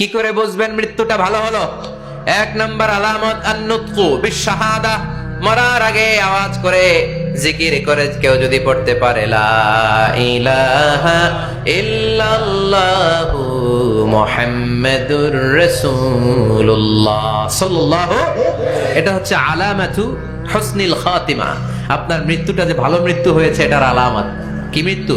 কি করে বুঝবেন মৃত্যুটা ভালো হলো? এক নম্বর আলামত আন্নুতকু বিশাহাদা মরার আগে আওয়াজ করে জিকির করে কেউ যদি পড়তে পারে, লা ইলাহা ইল্লাল্লাহু মুহাম্মাদুর রাসূলুল্লাহ। এটা হচ্ছে আলামাতু হুসনিল খাতিমা। আপনার মৃত্যুটা যে ভালো মৃত্যু হয়েছে, এটার আলামত। কি মৃত্যু?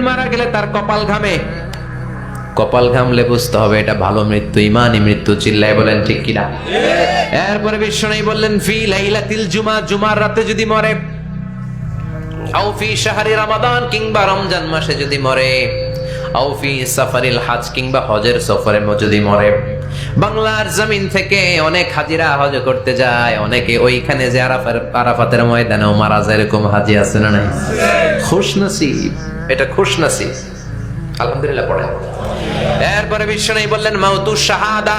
মারা গেলে তার কপাল ঘামে। কপাল ঘামলে বুঝতে হবে এটা ভালো মৃত্যু, ইমানই মৃত্যু, চিল্লায় বলেন ঠিক কিনা? এরপরে বিশ্বনাই বললেন, ফি লাইলাতিল জুমা, জুমার রাতে যদি মরে, আও ফি শাহরি রমাদান কিংবা রমজান মাসে যদি মরে। আও ফি সাফারিল হাজ কিংবা হজের সফরে যদি মরে। বাংলার জমিন থেকে অনেক হাজিরা হজ করতে যায়, অনেকে ওইখানে যে আরাফার, আরাফাতের ময়দানেও মারা যায়, এরকম হাজি আছে না নাই? খুশ নসিব এটা খুশ নসিব আলহামদুলিল্লাহ পড়ে। এরপরে বিশ্বনাই বললেন, মাউতু শাহাদা,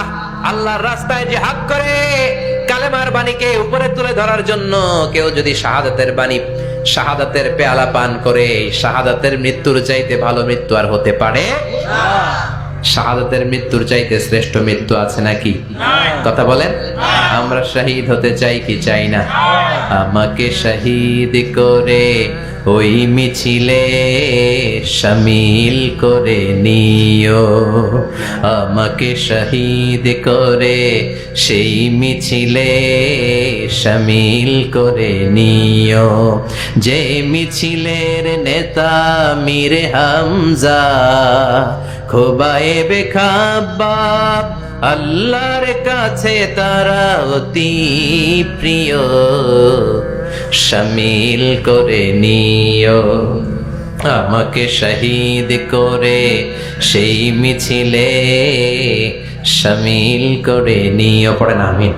আল্লাহর রাস্তায় যে হাত করে। কালেমার বাণীকে উপরে তুলে ধরার জন্য কেউ যদি শাহাদাতের বাণী, শাহাদাতের পেয়ালা পান করে, শাহাদাতের মৃত্যুর চাইতে ভালো মৃত্যু আর হতে পারে? শাহাদাতের মৃত্যুর চাইতে শ্রেষ্ঠ মৃত্যু আছে নাকি? কথা বলেন? আমরা শহীদ হতে চাই কি চাই না? আমাকে শহীদ করে ওই মিছিলে সামিল করে নিও। আমাকে শহীদ করে সেই মিছিলে সামিল করে নিও। যে মিছিলের নেতা মীর হামজা, খোবায়ে বেখাবাব আল্লাহর কাছে তারা অতি প্রিয়। শামিল করে নিও। আমাকে শহীদ করে সেই মিছিলে শামিল করে নিও। পড়েন আমি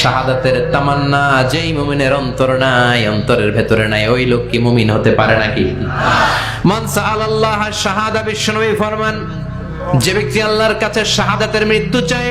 শাহাদাতের তামান্না, যেই মুমিনের অন্তর নাই, অন্তরের ভেতরে নাই, ওই লোক কি মুমিন হতে পারে নাকি? মানসা আল্লাহ শাহাদা বিশ্বনবী ফরমান, যে ব্যক্তি আল্লাহর কাছে শাহাদাতের মৃত্যু চায়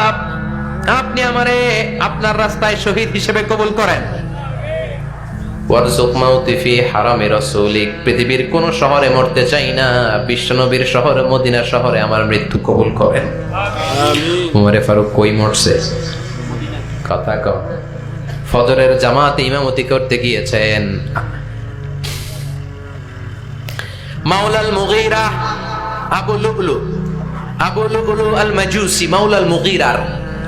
আপনি আমারে আপনার রাস্তায় শহীদ হিসেবে কবুল করেন। ওয়ারজুক মাউতি ফি হারামে রাসূলিক পৃথিবীর কোন শহরে মরতে চাই না বিশ্বনবীর শহরে মদিনা শহরে আমার মৃত্যু কবুল করেন। উমরে ফারুক কই মরছে? কথা কম ফজরের জামাতে ইমামতি করতে গিয়েছেন। মাওলাল মুগীরা আবু লুবলু আবু লুবলু আল মাজুসি মাওলাল মুগীরার।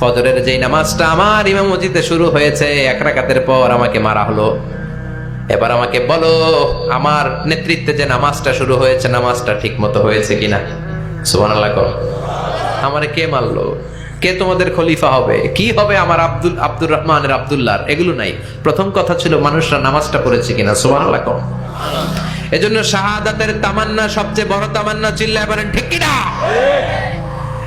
ফজরের যেই নামাজটা আমার ইমাম মসজিদে শুরু হয়েছে, এক রাকাতের পর আমাকে মারা হলো। এবার আমাকে বলো, আমার নেতৃত্বে যে নামাজটা শুরু হয়েছে, নামাজটা ঠিক মতো হয়েছে কিনা? সুবহানাল্লাহ কর। আমারে কে মারলো? কে তোমাদের খলিফা হবে? কি হবে আমার আব্দুল, আব্দুর রহমানের আব্দুল্লাহর এগুলো নাই। প্রথম কথা ছিল, মানুষরা নামাজটা পড়েছে কিনা? সোমান কম এজন্য শাহাদাতের তামান্না, সবচেয়ে বড় তামান্না চিল্লায় বলেন, ঠিক কিনা?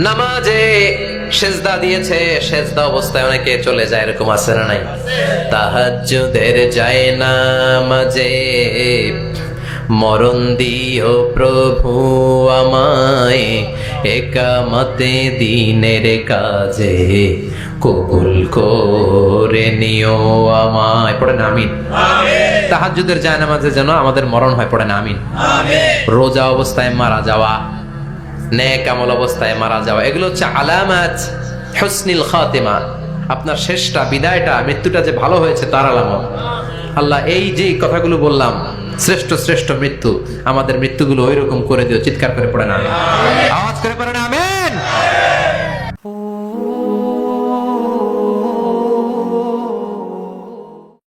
নামাজে সেজদা দিয়েছে সেজদা অবস্থায় অনেকে চলে যায় এরকম আছে না নাই? তাহাজ্জুদের যায় নামাজে। মরণ দিও প্রভু আমায় একামতে দিনের কাজে কবুল করে নিও আমায়। পড়ে না আমিন? তাহাজ্জুদের যায় নামাজে যেন আমাদের মরণ হয় পড়ে না আমিন। রোজা অবস্থায় মারা যাওয়া আমল অবস্থায় মারা যাওয়া। এগুলো হচ্ছে আলামাত হসনিল খাতেমা। আপনার শেষটা, বিদায়টা, মৃত্যুটা যে ভালো হয়েছে তার আলামত। আল্লাহ এই যে কথাগুলো বললাম, শ্রেষ্ঠ শ্রেষ্ঠ মৃত্যু, আমাদের মৃত্যুগুলো ওই রকম করে দিও, চিৎকার করে পড়ে না। আওয়াজ করে